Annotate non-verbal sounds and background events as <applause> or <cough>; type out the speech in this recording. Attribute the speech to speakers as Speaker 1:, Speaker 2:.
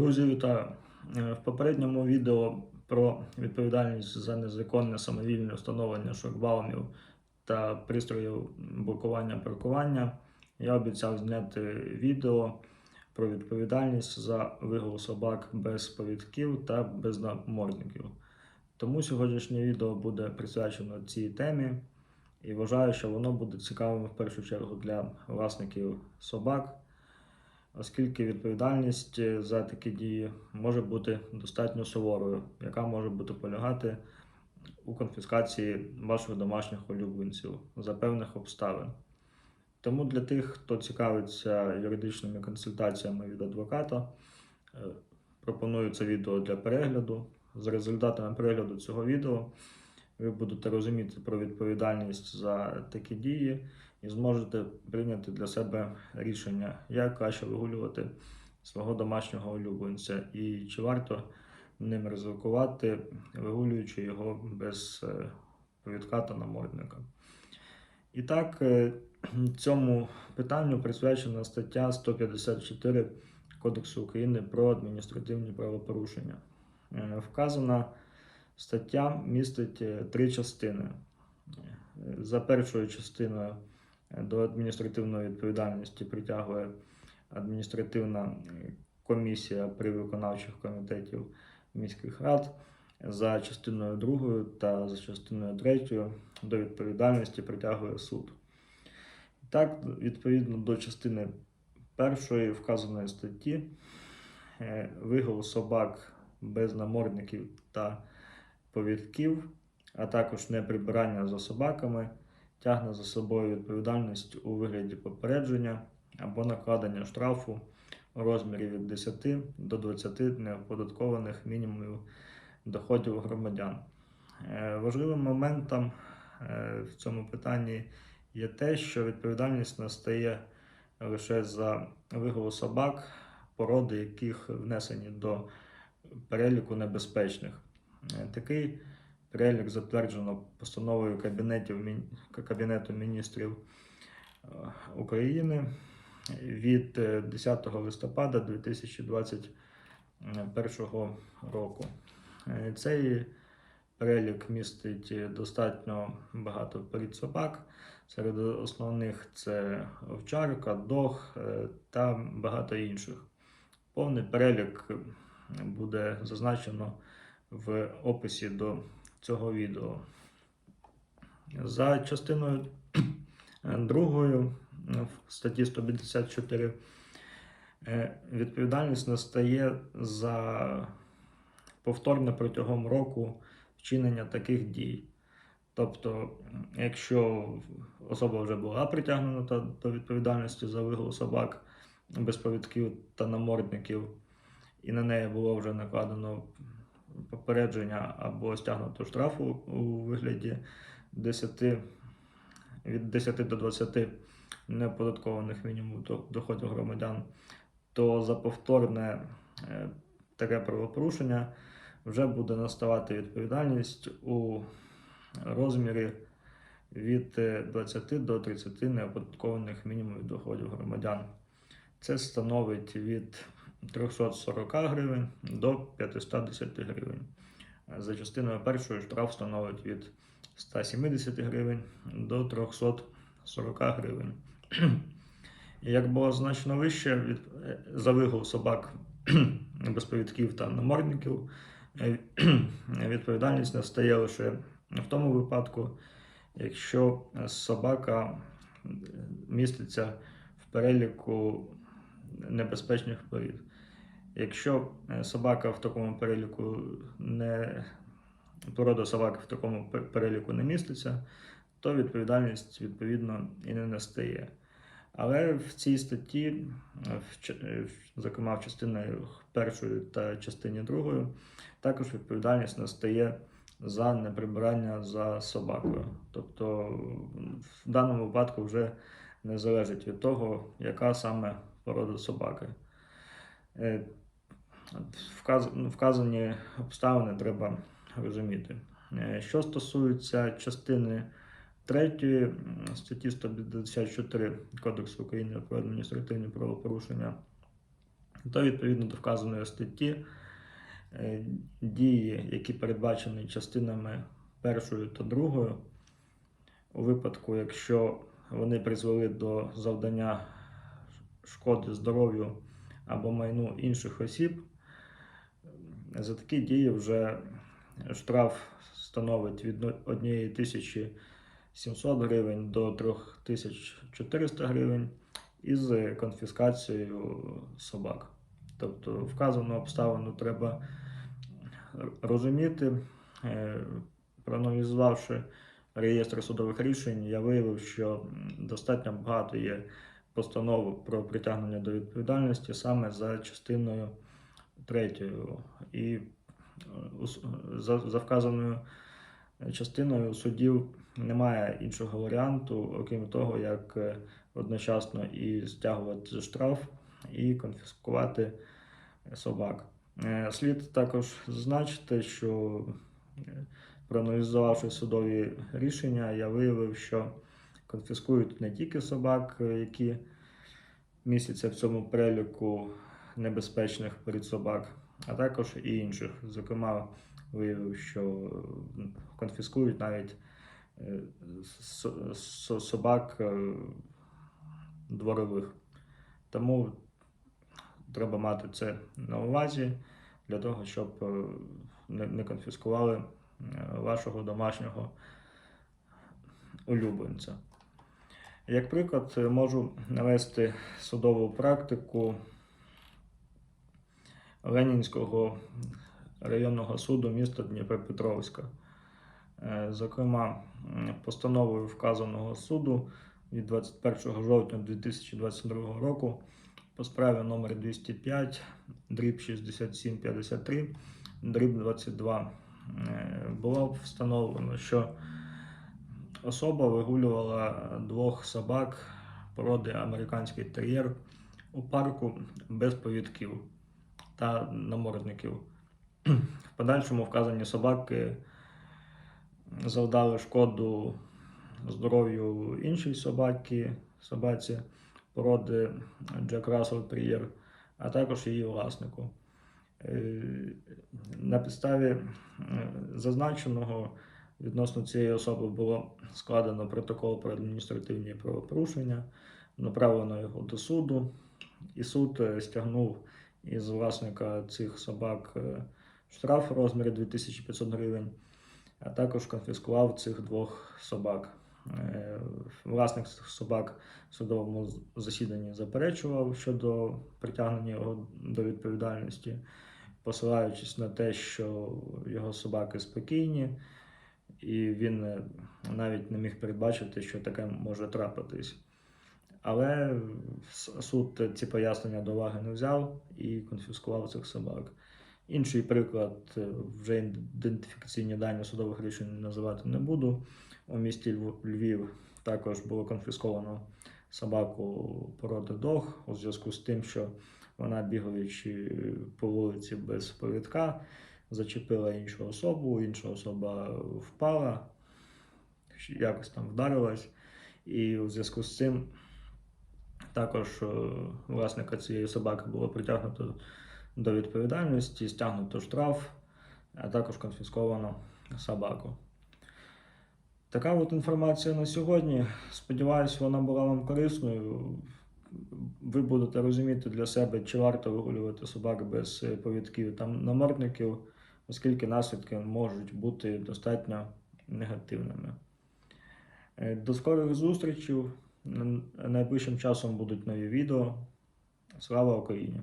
Speaker 1: Друзі, вітаю! Е, В попередньому відео про відповідальність за незаконне самовільне встановлення шлагбаумів та пристроїв блокування паркування я обіцяв зняти відео про відповідальність за вигул собак без повідків та без намордників. Тому сьогоднішнє відео буде присвячено цій темі і вважаю, що воно буде цікавим в першу чергу для власників собак оскільки відповідальність е, за такі дії може бути достатньо суворою, яка може бути полягати у конфіскації ваших домашніх улюбленців за певних обставин. Тому для тих, хто цікавиться юридичними консультаціями від адвоката, е, пропоную це відео для перегляду. За результатами перегляду цього відео ви будете розуміти про відповідальність за такі дії і зможете прийняти для себе рішення, як краще вигулювати свого домашнього улюбленця і чи варто ним ризикувати, вигулюючи його без е, повідка та намордника. І так, е, цьому питанню присвячена стаття 154 Кодексу України про адміністративні правопорушення. Е, Вказана стаття містить е, три частини. За першою частиною е, до адміністративної відповідальності притягує адміністративна е, комісія при виконавчих комітетів міських рад. За частиною другою та за частиною третьою до відповідальності притягує суд. Так, відповідно до частини першої вказаної статті, вигул собак без намордників та повідків, а також неприбирання за собаками, тягне за собою відповідальність у вигляді попередження або накладення штрафу у розмірі від 10 до 20 неоподаткованих мінімумів доходів громадян. Е, Важливим моментом е, в цьому питанні є те, що відповідальність настає лише за вигул собак, породи яких внесені до переліку небезпечних. Е, Такий перелік затверджено постановою Кабінетів, Кабінету міністрів е, України від е, 10 листопада 2021 року. Е, Цей перелік містить е, достатньо багато порід. Серед основних це овчарка, дог е, та багато інших. Повний перелік е, буде зазначено в описі до цього відео. За частиною <clears throat> другою в статті 154 е, відповідальність настає за повторне протягом року вчинення таких дій. Тобто, якщо особа вже була притягнута до відповідальності за вигул собак без повідків та намордників, і на неї було вже накладено попередження або стягнуто штрафу у вигляді 10, від 10 до 20 неоподаткованих мінімумів до- доходів громадян, то за повторне е, таке правопорушення вже буде наставати відповідальність у розмірі від е, 20 до 30 неоподаткованих мінімумів доходів громадян. Це становить від 340 гривень до 510 гривень. За частиною першої штраф становить від 170 гривень до 340 гривень. <clears throat> Як було значно вище від, е, за вигул собак <clears throat> без повідків та намордників, е, <clears throat> відповідальність настає лише в тому випадку, якщо собака е, міститься в переліку небезпечних порід. Якщо е, собака в такому переліку не порода собаки в такому переліку не міститься, то відповідальність відповідно і не настає. Але в цій статті, е, е, зокрема в частині першої та частині другої, також відповідальність настає за неприбирання за собакою. Тобто в даному випадку вже не залежить від того, яка саме порода собаки. Вказані обставини треба розуміти. Е, Що стосується частини 3 статті 154 Кодексу України про адміністративні правопорушення, то відповідно до вказаної статті е, дії, які передбачені частинами першою та другою, у випадку, якщо вони призвели до завдання шкоди здоров'ю або майну інших осіб, за такі дії вже штраф становить від 1700 гривень до 3400 гривень із конфіскацією собак. Тобто вказану обставину треба розуміти. Е, Проаналізувавши реєстр судових рішень, я виявив, що достатньо багато є постанов про притягнення до відповідальності саме за частиною третьою. І е, за, за вказаною частиною судів немає іншого варіанту, окрім того, як е, одночасно і стягувати штраф, і конфіскувати собак. Е, Слід також зазначити, що проаналізувавши судові рішення, я виявив, що конфіскують не тільки собак, е, які містяться в цьому переліку небезпечних порід собак, а також і інших. Зокрема, виявив, що конфіскують навіть е, со- со- собак е, дворових. Тому треба мати це на увазі для того, щоб не конфіскували вашого домашнього улюбленця. Як приклад, е, можу навести судову практику Ленінського районного суду міста Дніпропетровська. Е, Зокрема, постановою вказаного суду від 21 жовтня 2022 року по справі номер 205 дріб 6753 дріб 22 е, було встановлено, що особа вигулювала двох собак породи американський тер'єр у парку без повідків та намордників. В подальшому вказані собаки завдали шкоду здоров'ю іншій собаки, собаці породи Джек Рассел Тер'єр, а також її власнику. Е, На підставі е, зазначеного відносно цієї особи було складено протокол про адміністративні правопорушення, направлено його до суду, і суд е, стягнув із власника цих собак е, штраф у розмірі 2500 гривень, а також конфіскував цих двох собак. Е, Власник цих собак в судовому засіданні заперечував щодо притягнення його до відповідальності, посилаючись на те, що його собаки спокійні, і він е, навіть не міг передбачити, що таке може трапитись. Але суд ці пояснення до уваги не взяв і конфіскував цих собак. Інший приклад, е, вже ідентифікаційні дані судових рішень називати не буду. У місті Львів також було конфісковано собаку породи дог у зв'язку з тим, що вона, бігаючи по вулиці без повідка, зачепила іншу особу, інша особа впала, якось там вдарилась, і у зв'язку з цим також е, власника цієї собаки було притягнуто до відповідальності, стягнуто штраф, а також конфісковано собаку. Така от інформація на сьогодні. Сподіваюсь, вона була вам корисною. Ви будете розуміти для себе, чи варто вигулювати собак без е, повідків та намордників, оскільки наслідки можуть бути достатньо негативними. Е, До скорих зустрічей. Найближчим часом будуть нові відео. Слава Україні!